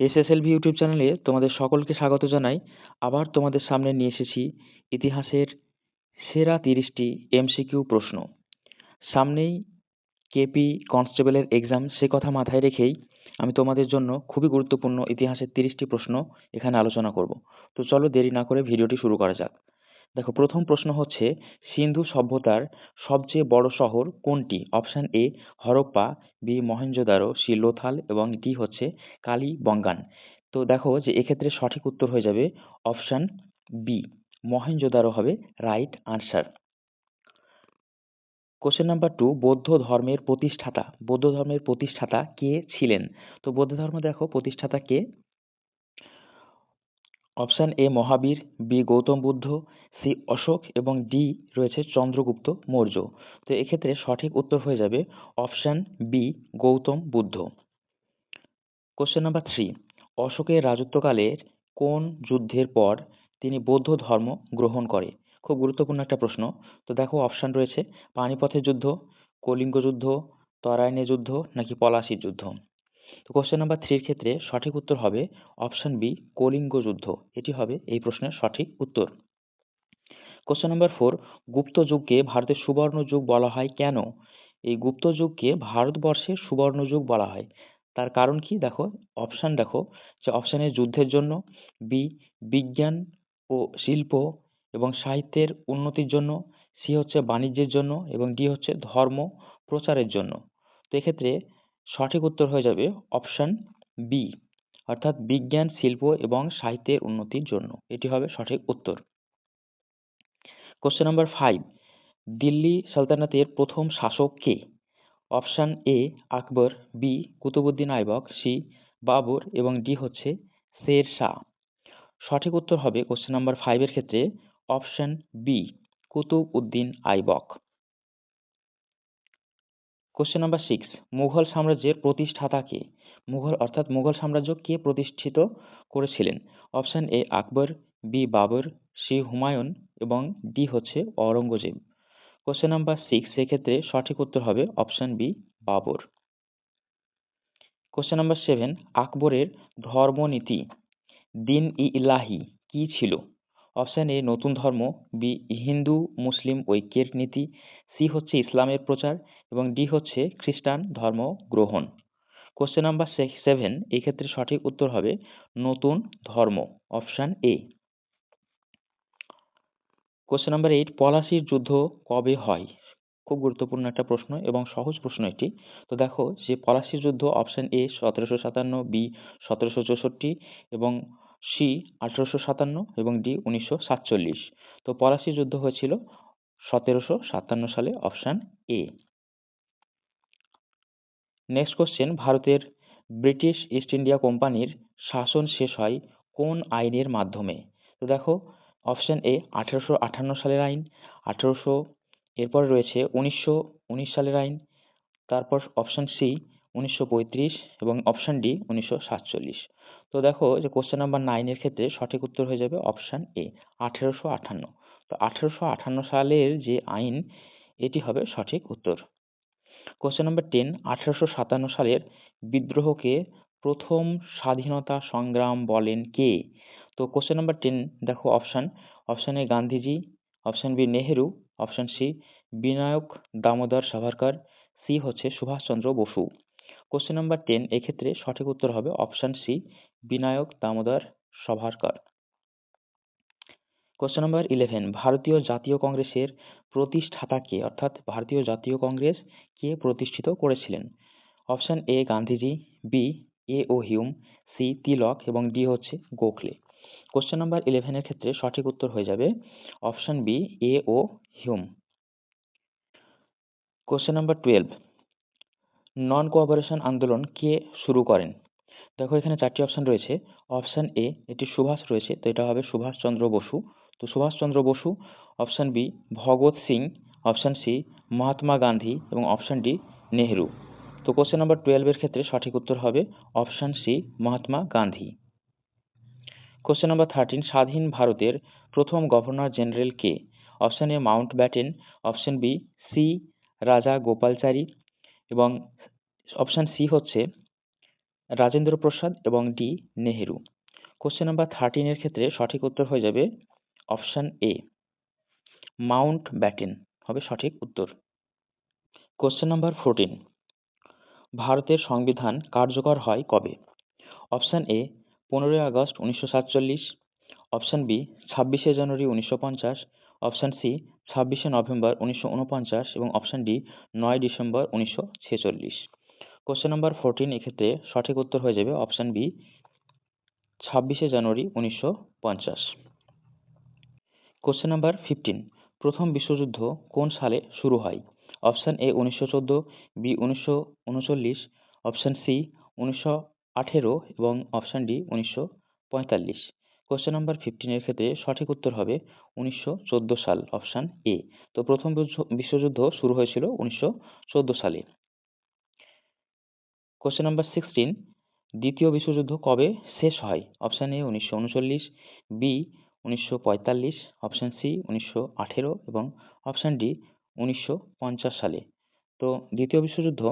এসএসএলভি YouTube চ্যানেলে তোমাদের সকলকে স্বাগত জানাই। আবার তোমাদের সামনে নিয়ে এসেছি ইতিহাসের সেরা তিরিশটি এমসিকিউ প্রশ্ন। সামনেই কেপি কনস্টেবলের এক্সাম, সে কথা মাথায় রেখেই আমি তোমাদের জন্য খুবই গুরুত্বপূর্ণ ইতিহাসের তিরিশটি প্রশ্ন এখানে আলোচনা করব। তো চলো দেরি না করে ভিডিওটি শুরু করা যাক। দেখো, প্রথম প্রশ্ন হচ্ছে, সিন্ধু সভ্যতার সবচেয়ে বড় শহর কোনটি? Option A, Harappa, B Mohenjodaro C, Lothal এবং ডি হচ্ছে কালীবঙ্গান। তো দেখো যে এক্ষেত্রে সঠিক উত্তর হয়ে যাবে অপশান বি মহেঞ্জোদারো হবে right answer. Question number two, বৌদ্ধ ধর্মের প্রতিষ্ঠাতা, বৌদ্ধ ধর্মের প্রতিষ্ঠাতা কে ছিলেন? তো বৌদ্ধ ধর্ম দেখো, প্রতিষ্ঠাতা কে? Option A Mahavir, B Gautam Buddha, C Ashok এবং ডি রয়েছে চন্দ্রগুপ্ত মৌর্য। তো এক্ষেত্রে সঠিক উত্তর হয়ে যাবে option B Gautam Buddha. Question number three অশোকের রাজত্বকালের কোন যুদ্ধের পর তিনি বৌদ্ধ ধর্ম গ্রহণ করে? খুব গুরুত্বপূর্ণ একটা প্রশ্ন। তো দেখো অপশান রয়েছে পানিপথের যুদ্ধ, কলিঙ্গ যুদ্ধ, তরাইনের যুদ্ধ নাকি পলাশির যুদ্ধ। তো কোশ্চেন নাম্বার থ্রির ক্ষেত্রে সঠিক উত্তর হবে অপশান বি কলিঙ্গ যুদ্ধ এটি হবে এই প্রশ্নের সঠিক উত্তর। কোশ্চেন নাম্বার ফোর গুপ্ত যুগকে ভারতের সুবর্ণ যুগ বলা হয় কেন? এই গুপ্ত যুগকে ভারতবর্ষের সুবর্ণ যুগ বলা হয়। তার কারণ কি? দেখো অপশান দেখো, যে অপশান এ যুদ্ধের জন্য বি বিজ্ঞান ও শিল্প এবং সাহিত্যের উন্নতির জন্য সি হচ্ছে বাণিজ্যের জন্য এবং ডি হচ্ছে ধর্ম প্রচারের জন্য। তো এক্ষেত্রে সঠিক উত্তর হয়ে যাবে অপশান বি অর্থাৎ বিজ্ঞান, শিল্প এবং সাহিত্যের উন্নতির জন্য। এটি হবে সঠিক উত্তর। কোশ্চেন নাম্বার ফাইভ দিল্লি সালতানাতের প্রথম শাসক কে? Option A Akbar B Qutubuddin Aibak C Babur এবং ডি হচ্ছে শের শাহ। সঠিক উত্তর হবে কোশ্চেন নাম্বার ফাইভের ক্ষেত্রে option B Qutub uddin Aibak. Question number six Mughal সাম্রাজ্যের প্রতিষ্ঠাতা কে? মুঘল অর্থাৎ মুঘল সাম্রাজ্য কে প্রতিষ্ঠিত করেছিলেন? Option A Akbar B Babur C Humayun এবং ডি হচ্ছে অরঙ্গজেব কোশ্চেন নাম্বার সিক্স সেক্ষেত্রে সঠিক উত্তর হবে option B Babur. Question number seven আকবরের ধর্মনীতি, দিন ই ইলাহি, কি ছিল? অপশান এ নতুন ধর্ম, বি, হিন্দু, মুসলিম ঐক্যের নীতি, সি হচ্ছে ইসলামের প্রচার এবং ডি হচ্ছে খ্রিস্টান ধর্ম গ্রহণ। কোশ্চেন নাম্বার সেভেন এই ক্ষেত্রে সঠিক উত্তর হবে নতুন ধর্ম option A question number eight পলাশির যুদ্ধ কবে হয়? খুব গুরুত্বপূর্ণ একটা প্রশ্ন এবং সহজ প্রশ্ন এটি। তো দেখো, যে পলাশির যুদ্ধ অপশান এ সতেরোশো সাতান্ন, বি সতেরোশো চৌষট্টি এবং সি আঠেরোশো সাতান্ন এবং ডি উনিশশো সাতচল্লিশ। তো পলাশি যুদ্ধ হয়েছিল সতেরোশো সাতান্ন সালে, অপশান এ। নেক্সট কোশ্চেন ভারতের ব্রিটিশ ইস্ট ইন্ডিয়া কোম্পানির শাসন শেষ হয় কোন আইনের মাধ্যমে? তো দেখো, অপশান এ, আঠেরোশো আটান্ন সালের আইন, আঠেরোশো, এরপর রয়েছে উনিশশো উনিশ সালের আইন, তারপর অপশান সি, উনিশশো পঁয়ত্রিশ এবং অপশান ডি, উনিশশো সাতচল্লিশ। তো দেখো যে কোশ্চেন নাম্বার নাইনের ক্ষেত্রে সঠিক উত্তর হয়ে যাবে অপশান এ আঠেরোশো আটান্ন তো আঠেরোশো আটান্ন সালের যে আইন, এটি হবে সঠিক উত্তর। কোশ্চেন নাম্বার টেন আঠেরোশো সাতান্ন সালের বিদ্রোহকে প্রথম স্বাধীনতা সংগ্রাম বলেন কে? তো কোশ্চেন নাম্বার টেন দেখো option option A Gandhiji option B Nehru option C Vinayak Damodar Savarkar C হচ্ছে Subhash Chandra Bose. Question number ten এক্ষেত্রে সঠিক উত্তর হবে option C Vinayak Damodar Savarkar. Question number eleven ভারতীয় জাতীয় কংগ্রেসের প্রতিষ্ঠাতা কে অর্থাৎ ভারতীয় জাতীয় কংগ্রেস কে প্রতিষ্ঠিত করেছিলেন? Option A Gandhiji B A O Hume C Tilak এবং ডি হচ্ছে গোখলে। কোশ্চেন নাম্বার ইলেভেনের ক্ষেত্রে সঠিক উত্তর হয়ে যাবে option B A O Hume question number twelve non cooperation আন্দোলন কে শুরু করেন? দেখো, এখানে চারটি অপশান রয়েছে। অপশান এ এটি সুভাষ রয়েছে, তো এটা হবে সুভাষচন্দ্র বসু। তো Subhash Chandra Bose option B Bhagat Singh option C Mahatma Gandhi এবং অপশান ডি নেহেরু। তো কোশ্চেন নাম্বার টুয়েলভের ক্ষেত্রে সঠিক উত্তর হবে option C Mahatma Gandhi. Question number thirteen স্বাধীন ভারতের প্রথম governor general K? Option A Mountbatten option B C Raja Gopalachari এবং অপশান সি হচ্ছে রাজেন্দ্র প্রসাদ এবং ডি নেহেরু। কোশ্চেন নাম্বার থার্টিনের ক্ষেত্রে সঠিক উত্তর হয়ে যাবে অপশান এ মাউন্ট ব্যাটেন হবে সঠিক উত্তর। কোশ্চেন নাম্বার ফোরটিন ভারতের সংবিধান কার্যকর হয় কবে? অপশান এ পনেরোই আগস্ট উনিশশো সাতচল্লিশ। অপশান বি ছাব্বিশে জানুয়ারি উনিশশো পঞ্চাশ। অপশান সি ছাব্বিশে নভেম্বর উনিশশো উনপঞ্চাশ। এবং অপশান ডি নয় ডিসেম্বর উনিশশো ছেচল্লিশ। কোশ্চেন নাম্বার ফোরটিন এক্ষেত্রে সঠিক উত্তর হয়ে যাবে অপশান বি ছাব্বিশে জানুয়ারি উনিশশো পঞ্চাশ। কোশ্চেন নাম্বার ফিফটিন প্রথম বিশ্বযুদ্ধ কোন সালে শুরু হয়? অপশান এ উনিশশো চোদ্দ বি উনিশশো উনচল্লিশ অপশান সি উনিশশো আঠেরো এবং অপশান ডি উনিশশো পঁয়তাল্লিশ। কোশ্চেন নাম্বার ফিফটিনের ক্ষেত্রে সঠিক উত্তর হবে উনিশশো চোদ্দ সাল অপশান এ তো প্রথম বিশ্বযুদ্ধ শুরু হয়েছিল উনিশশো চোদ্দ সালে। কোশ্চেন নাম্বার সিক্সটিন দ্বিতীয় বিশ্বযুদ্ধ কবে শেষ হয়? অপশান এ উনিশশো উনচল্লিশ বি উনিশশো পঁয়তাল্লিশ অপশান সি উনিশশো আঠেরো এবং অপশান ডি উনিশশো পঞ্চাশ সালে। তো দ্বিতীয় বিশ্বযুদ্ধ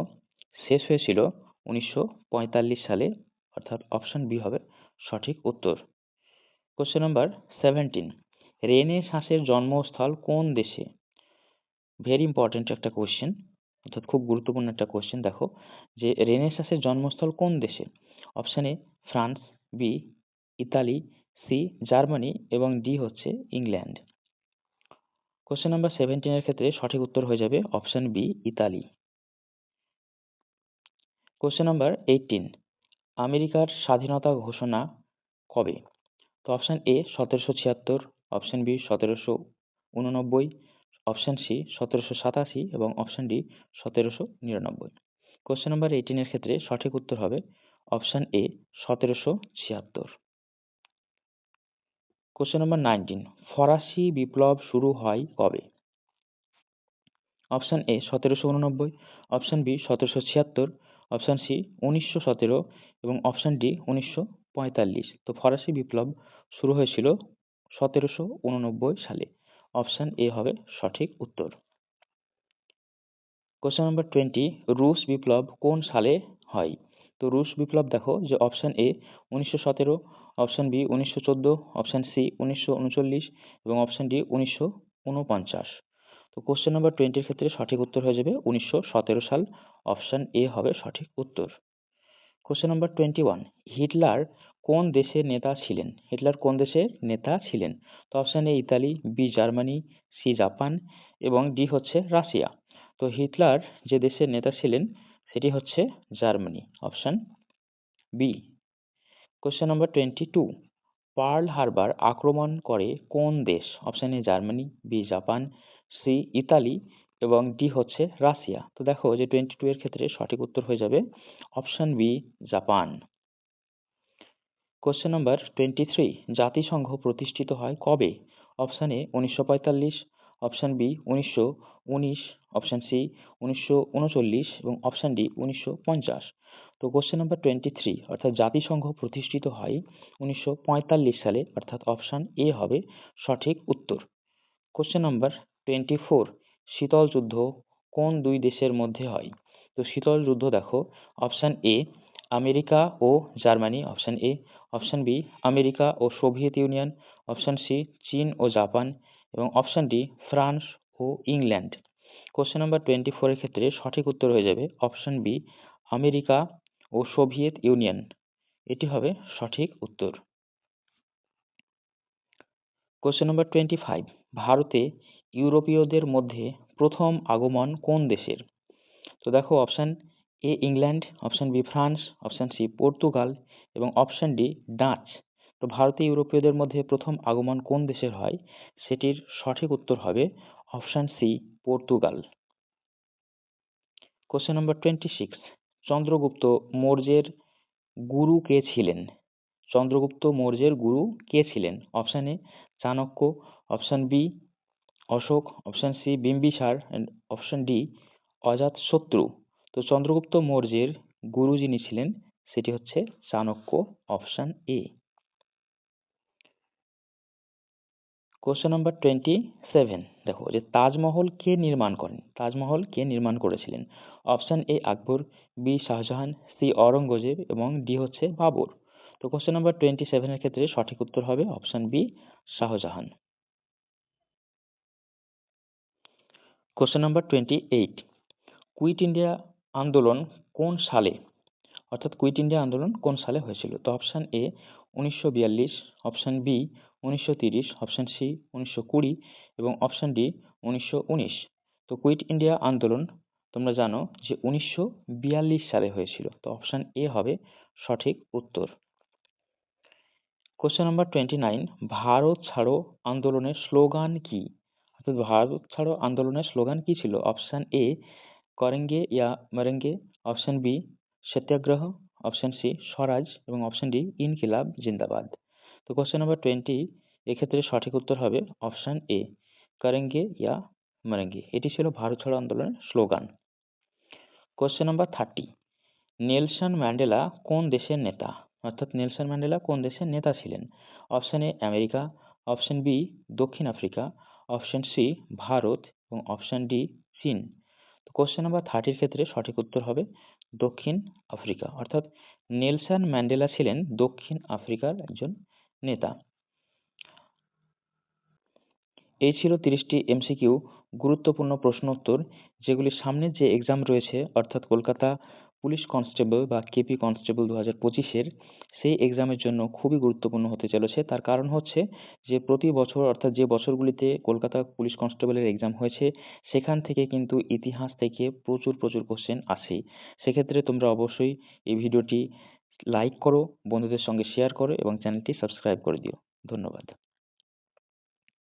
শেষ হয়েছিল উনিশশো পঁয়তাল্লিশ সালে, অর্থাৎ অপশান বি হবে সঠিক উত্তর। কোশ্চেন নাম্বার সেভেন্টিন রেনেসাঁসের জন্মস্থল কোন দেশে? ভেরি ইম্পর্টেন্ট একটা কোশ্চেন অর্থাৎ খুব গুরুত্বপূর্ণ একটা কোশ্চেন দেখো। যে রেনেসাঁসের জন্মস্থল কোন দেশে? Option France B Italy C Germany এবং ডি হচ্ছে ইংল্যান্ড কোশ্চেন নাম্বার সেভেন্টিনের ক্ষেত্রে সঠিক উত্তর হয়ে যাবে option B Italy question number eighteen আমেরিকার স্বাধীনতা ঘোষণা কবে? তো অপশান এ সতেরোশো ছিয়াত্তর অপশান বি সতেরোশো উননব্বই অপশান সি সতেরোশো সাতাশি এবং অপশান ডি সতেরোশো নিরানব্বই। কোশ্চেন নাম্বার এইটিনের ক্ষেত্রে সঠিক উত্তর হবে অপশান এ সতেরোশো ছিয়াত্তর। কোশ্চেন নাম্বার নাইনটিন ফরাসি বিপ্লব শুরু হয় কবে? অপশান এ সতেরোশো উননব্বই, অপশান বি সতেরোশো ছিয়াত্তর, অপশান সি উনিশশো সতেরো এবং অপশান ডি উনিশশো পঁয়তাল্লিশ। তো ফরাসি বিপ্লব শুরু হয়েছিল সতেরোশো উননব্বই সালে। অপশান এ হবে সঠিক উত্তর। কোশ্চেন নাম্বার টোয়েন্টি রুশ বিপ্লব কোন সালে হয়? তো রুশ বিপ্লব দেখো যে অপশান এ উনিশশো সতেরো, অপশান বি উনিশশো চোদ্দ, অপশান সি উনিশশো উনচল্লিশ এবং অপশান ডি উনিশশো উনপঞ্চাশ। তো কোশ্চেন নাম্বার টোয়েন্টির ক্ষেত্রে সঠিক উত্তর হয়ে যাবে উনিশশো সতেরো সাল, অপশান এ হবে সঠিক উত্তর। Question number twenty one Hitler কোন দেশের নেতা ছিলেন? হিটলার কোন দেশের নেতা ছিলেন? তো option A Italy B Germany C Japan এবং ডি হচ্ছে রাশিয়া। তো হিটলার যে দেশের নেতা ছিলেন, সেটি হচ্ছে Germany. Option B question number twenty two Pearl Harbor আক্রমণ করে কোন দেশ? Option A Germany B Japan C Italy এবং ডি হচ্ছে রাশিয়া। তো দেখো যে টোয়েন্টি টু এর ক্ষেত্রে সঠিক উত্তর হয়ে যাবে। Option B Japan. Question number twenty three জাতিসংঘ প্রতিষ্ঠিত হয় কবে? অপশান এ উনিশশো পঁয়তাল্লিশ অপশান বি উনিশশো উনিশ অপশান সি উনিশশো উনচল্লিশ এবং অপশান ডি উনিশশো পঞ্চাশ। তো কোশ্চেন নাম্বার টোয়েন্টি থ্রি অর্থাৎ জাতিসংঘ প্রতিষ্ঠিত হয় উনিশশো পঁয়তাল্লিশ সালে, অর্থাৎ অপশান এ হবে সঠিক উত্তর। কোশ্চেন নাম্বার টোয়েন্টি ফোর শীতল যুদ্ধ কোন দুই দেশের মধ্যে হয়? তো শীতল যুদ্ধ দেখো option A America O Germany option A option B, America O Soviet Union, option C, চীন ও জাপান, এবং অপশান ডি, ফ্রান্স ও ইংল্যান্ড। কোশ্চেন নাম্বার টোয়েন্টি ফোরের ক্ষেত্রে সঠিক উত্তর হয়ে যাবে অপশান বি, আমেরিকা ও সোভিয়েত ইউনিয়ন। এটি হবে সঠিক উত্তর। কোশ্চেন নাম্বার টোয়েন্টি ফাইভ ভারতে ইউরোপীয়দের মধ্যে প্রথম আগমন কোন দেশের? তো দেখো, option A England, option B France, option C Portugal এবং অপশান ডি ডাচ। তো ভারতে ইউরোপীয়দের মধ্যে প্রথম আগমন কোন দেশের হয়? সেটির সঠিক উত্তর হবে option C Portugal. Question number twenty six Chandragupta মৌর্যের গুরু কে ছিলেন? চন্দ্রগুপ্ত মৌর্যের গুরু কে ছিলেন? Option A Chanakya. Option B Ashoka. Option C Bimbisara. And option D Ajatashatru. তো চন্দ্রগুপ্ত মৌর্যের গুরু যিনি ছিলেন সেটি হচ্ছে Chanakya option A question number twenty seven দেখো যে তাজমহল কে নির্মাণ করেন? তাজমহল কে নির্মাণ করেছিলেন? Option A Akbar B Shah Jahan C Aurangzeb এবং ডি হচ্ছে বাবর। তো কোশ্চেন নাম্বার টোয়েন্টি সেভেনের ক্ষেত্রে সঠিক উত্তর হবে option B Shah Jahan. Question number twenty eight quit India আন্দোলন কোন সালে অর্থাৎ কুইট ইন্ডিয়া আন্দোলন কোন সালে হয়েছিল? তো অপশান এ উনিশশো বিয়াল্লিশ অপশান বি উনিশশো তিরিশ অপশান সি উনিশশো কুড়ি এবং অপশান ডি উনিশশো উনিশ। তো কুইট ইন্ডিয়া আন্দোলন তোমরা জানো যে উনিশশো বিয়াল্লিশ সালে হয়েছিল। তো অপশান এ হবে সঠিক উত্তর। Question number twenty nine Bharat ছাড়ো আন্দোলনের স্লোগান কি? অর্থাৎ ভারত ছাড়ো আন্দোলনের স্লোগান কি ছিল? অপশান এ করেঙ্গে ইয়া, মারেঙ্গে option B satyagraha option C swaraj এবং অপশান ডি ইনকিলাব, জিন্দাবাদ। তো কোশ্চেন নাম্বার টোয়েন্টি এক্ষেত্রে সঠিক উত্তর হবে অপশান এ করেঙ্গে ইয়া মারেঙ্গে। এটি ছিল ভারত ছাড়ো আন্দোলনের slogan. Question number thirty Nelson Mandela কোন দেশের নেতা? অর্থাৎ নেলসন ম্যান্ডেলা কোন দেশের নেতা ছিলেন? Option A America option B দক্ষিণ আফ্রিকা অপশান সি ভারত এবং অপশান ডি চীন। তো কোশ্চেন নাম্বার থার্টির ক্ষেত্রে সঠিক উত্তর হবে দক্ষিণ আফ্রিকা। অর্থাৎ নেলসন ম্যান্ডেলা ছিলেন দক্ষিণ আফ্রিকার একজন নেতা। এই ছিল তিরিশটি এমসিকিউ গুরুত্বপূর্ণ প্রশ্ন উত্তর যেগুলি সামনে যে এক্সাম রয়েছে, অর্থাৎ কলকাতা পুলিশ কনস্টেবল বা কেপি কনস্টেবল দু হাজার পঁচিশের সেই এক্সামের জন্য খুবই গুরুত্বপূর্ণ হতে চলেছে। তার কারণ হচ্ছে যে, প্রতি বছর অর্থাৎ যে বছরগুলিতে কলকাতা পুলিশ কনস্টেবলের এক্সাম হয়েছে, সেখান থেকে কিন্তু ইতিহাস থেকে প্রচুর প্রচুর কোশ্চেন আসেই। সেক্ষেত্রে তোমরা অবশ্যই এই ভিডিওটি লাইক করো, বন্ধুদের সঙ্গে শেয়ার করো এবং চ্যানেলটি সাবস্ক্রাইব করে দিও। ধন্যবাদ।